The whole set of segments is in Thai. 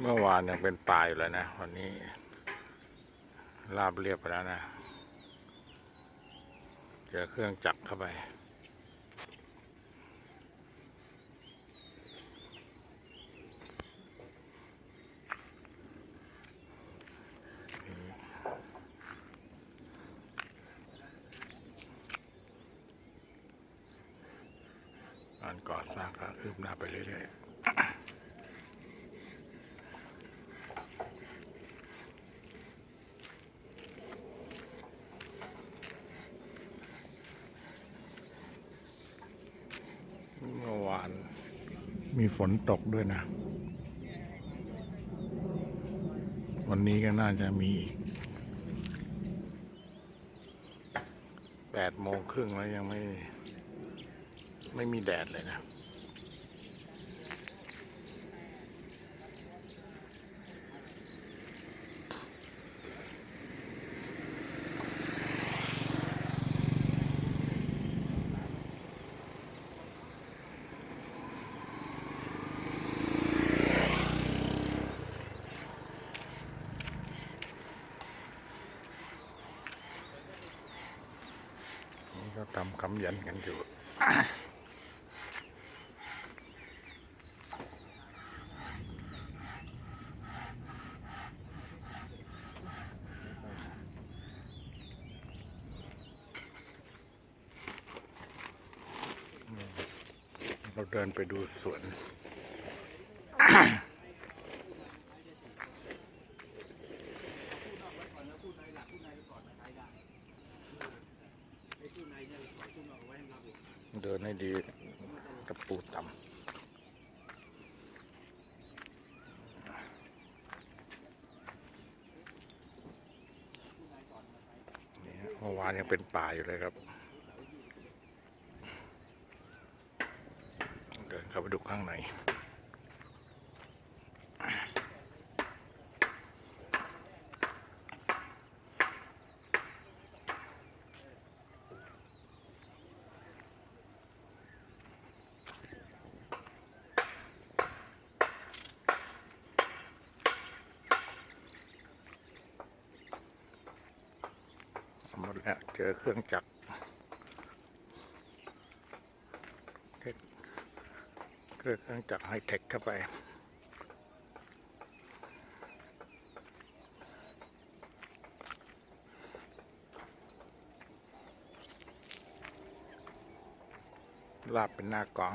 เมื่อวานยังเป็นป่าอยู่เลยนะ วันนี้ราบเรียบไปแล้วนะ เจอเครื่องจักรเข้าไป การก่อสร้างก็คืบหน้าไปเรื่อยๆ เมื่อวาน มีฝนตกด้วยนะ วันนี้ก็น่าจะมีอีกแปดโมงครึ่งแล้วยังไม่ ไม่มีแดดเลยนะ นี่ก็ทำคำยันกันอยู่เราเดินไปดูสวน เดินให้ดีตะปูต่ำนี่ฮะ เมื่อวานยังเป็นป่าอยู่เลยครับ เดินเข้าไปดูข้างใน หมดแล้วเจอเครื่องจักรเคเครื่องจักรไฮเทคเข้าไปลาบเป็นหน้ากอง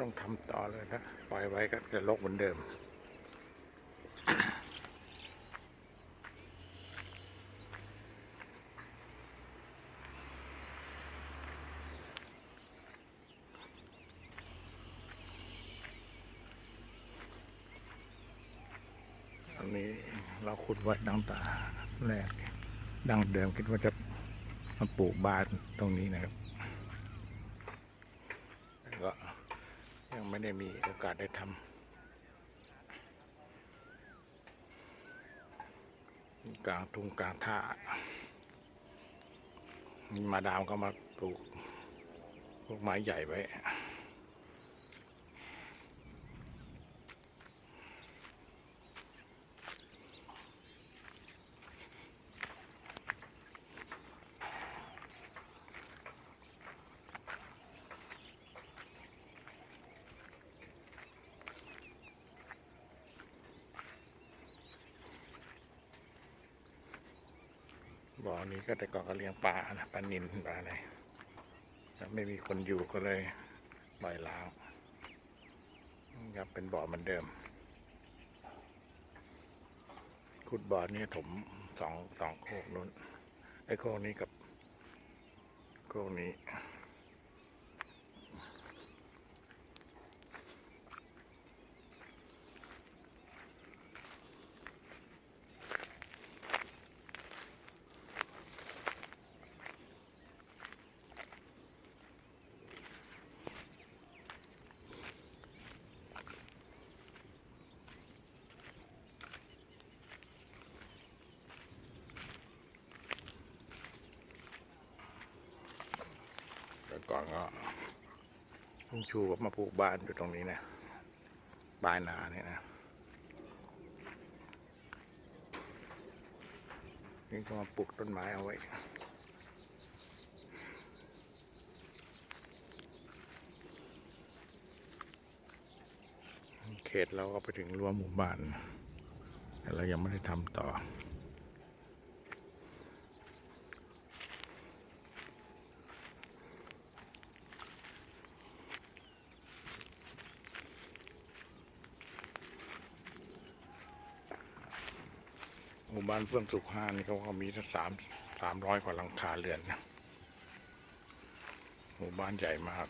ต้องทำต่อเลยนะปล่อยไว้ก็จะลกเหมือนเดิม อันนี้เราขุดไว้ดังตาแรกดังเดิมคิดว่าจะมาปลูกบ้านตรงนี้นะครับแต่ก็ ยังไม่ได้มีโอกาสได้ทำกลางทุ่งกลางท่ามีมาดามก็มาปลูกพวกไม้ใหญ่ไว้ บ่อนี้ก็แต่ก่อนก็เลี้ยงปลานะปลานินปลาอะไรแล้วไม่มีคนอยู่ก็เลยปล่อยล้างครับเป็นบ่อเหมือนเดิม ขุดบ่อนี้ถมสองสองโคกนู้นไอ้โคกนี้กับโคกนี้ ลุงชูก็มาปลูกบ้านอยู่ตรงนี้นะปลายนาเนี่ยนะนี่ก็มาปลูกต้นไม้เอาไว้เขตเราก็ไปถึงรั้วหมู่บ้านแต่เรายังไม่ได้ทำต่อานเฟื่องสุขห้านี่เขาก็มีทั้งสามสามร้อยกว่าหลังคาเรือนนะหมู่บ้านใหญ่มาก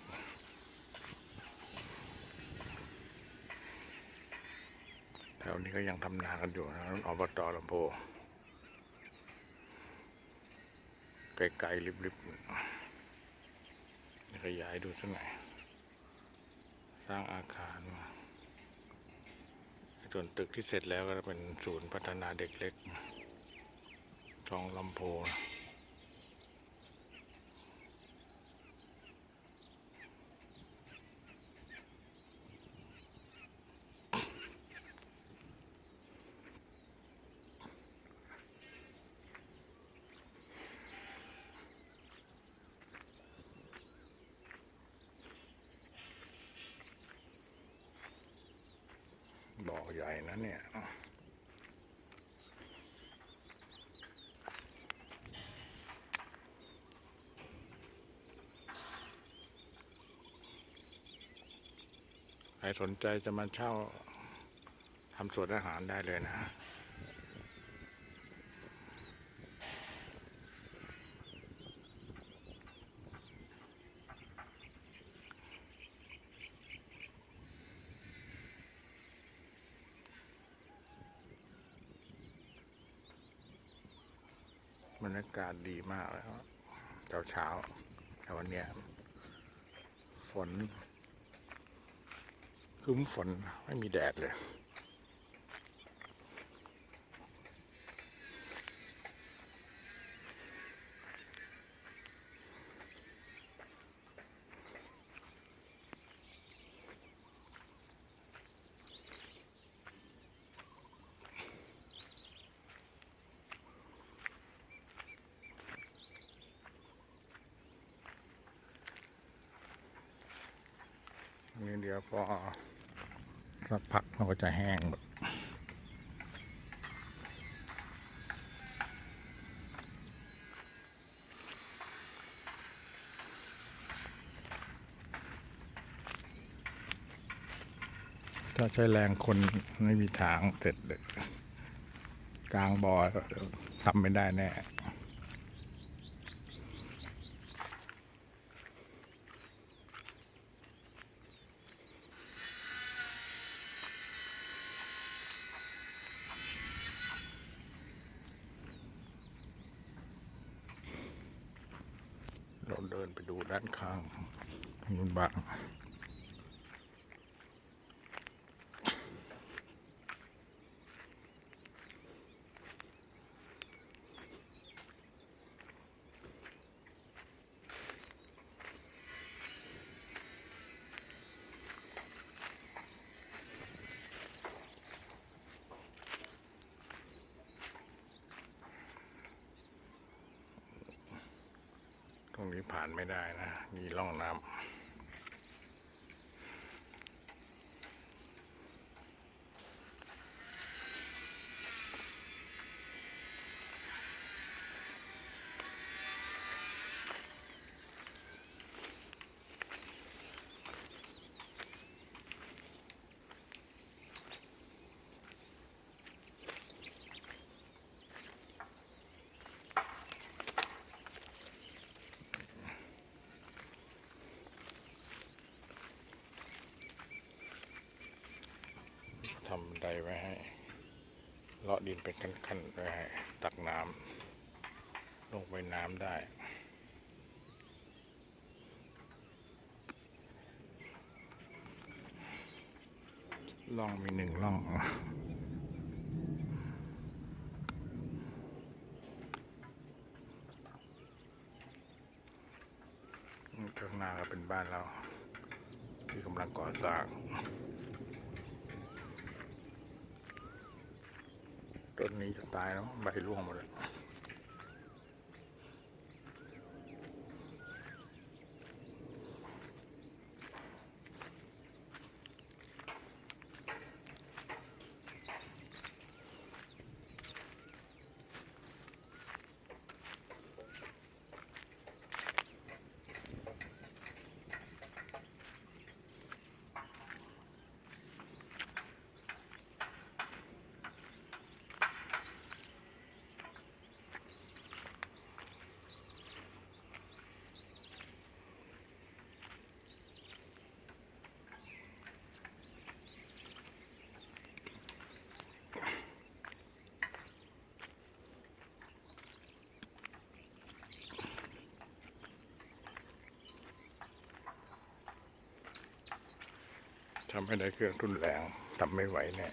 แถวนี้ก็ยังทำนากันอยู่นะอบตลำโพงไกลๆริบๆขยายดูสักหน่อยสร้างอาคารมาส่วนตึกที่เสร็จแล้วก็จะเป็นศูนย์พัฒนาเด็กเล็ก ช่องลำโพงบ่อใหญ่นะเนี่ย สนใจจะมาเช่าทำสวนอาหารได้เลยนะ บรรยากาศดีมากเลยครับเช้าเช้าแต่วันเนี้ยฝน มฝนไม่มีแดดเลย นี่เดี๋ยวพอ สักพักมันก็จะแห้งหมดถ้าใช้แรงคนไม่มีทางเสร็จเลย กลางบ่อทำไม่ได้แน่ เราเดินไปดูด้านข้างมันบาง รงนี้ผ่านไม่ได้นะ มีร่องน้ำ ทำบันไดไว้ให้ เลาะดินเป็นขั้นๆไว้ให้ ตักน้ำลงไปน้ำได้ล่องมีหนึ่งล่อง ข้างหน้าก็เป็นบ้านเรา ที่กำลังก่อสร้าง ต้นนี้จะตายแล้วใบร่วงหมดเลย ทำให้ได้เครื่องทุนแรงทำไม่ไหวแน่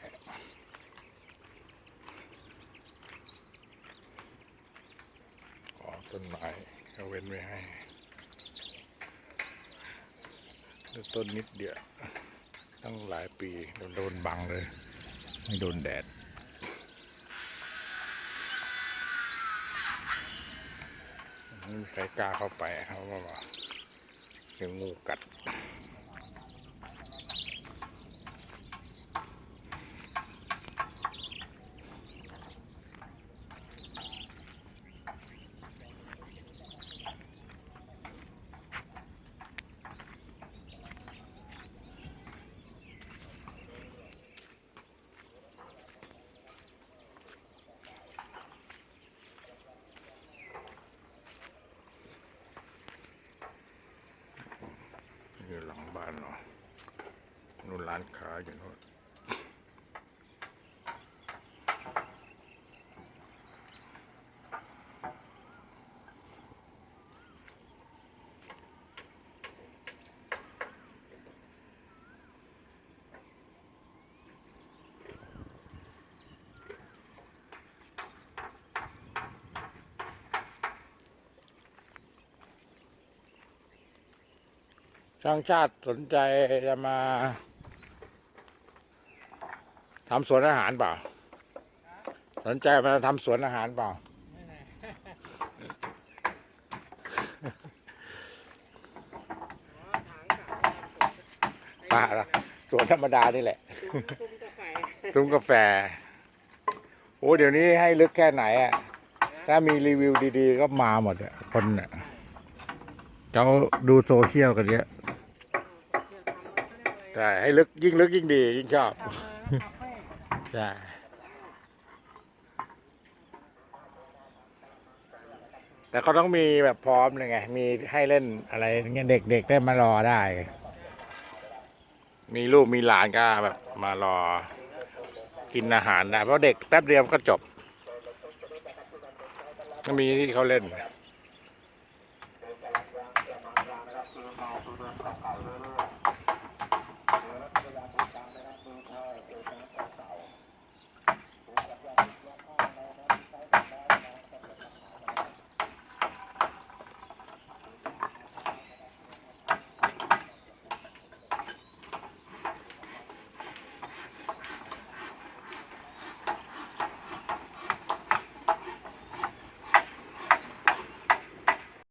ขอต้นไม้เขาเว้นไว้ให้ต้นนิดเดียวตั้งหลายปีโดนโดนบังเลย ไม่โดนแดดไม่มีใครกล้าเข้าไปครับเพราะว่าเดี๋ยวงูกัด หลังบ้านเนาะนู่นร้านค้าอยู่นู่น ช่างชาติสนใจจะมาทำสวนอาหารเปล่า สนใจมาทำสวนอาหารเปล่า ป่าละสวนธรรมดานี่แหละ ซุ้มกาแฟ โอ้เดี๋ยวนี้ให้ลึกแค่ไหนอะถ้ามีรีวิวดีๆ ก็มาหมดอะคนอะเขาดูโซเชียลกันเยอะ ใช่ให้ลึกยิ่งลึกยิ่งดี ยิ่งชอบใช่แต่ก็ต้องมีแบบพร้อมเลยไง มีให้เล่นอะไรเงี้ยเด็กๆได้มารอได้ มีลูกมีหลานก็แบบมารอ กินอาหารได้เพราะเด็กแป๊บเดียวก็จบ ก็มีที่เขาเล่น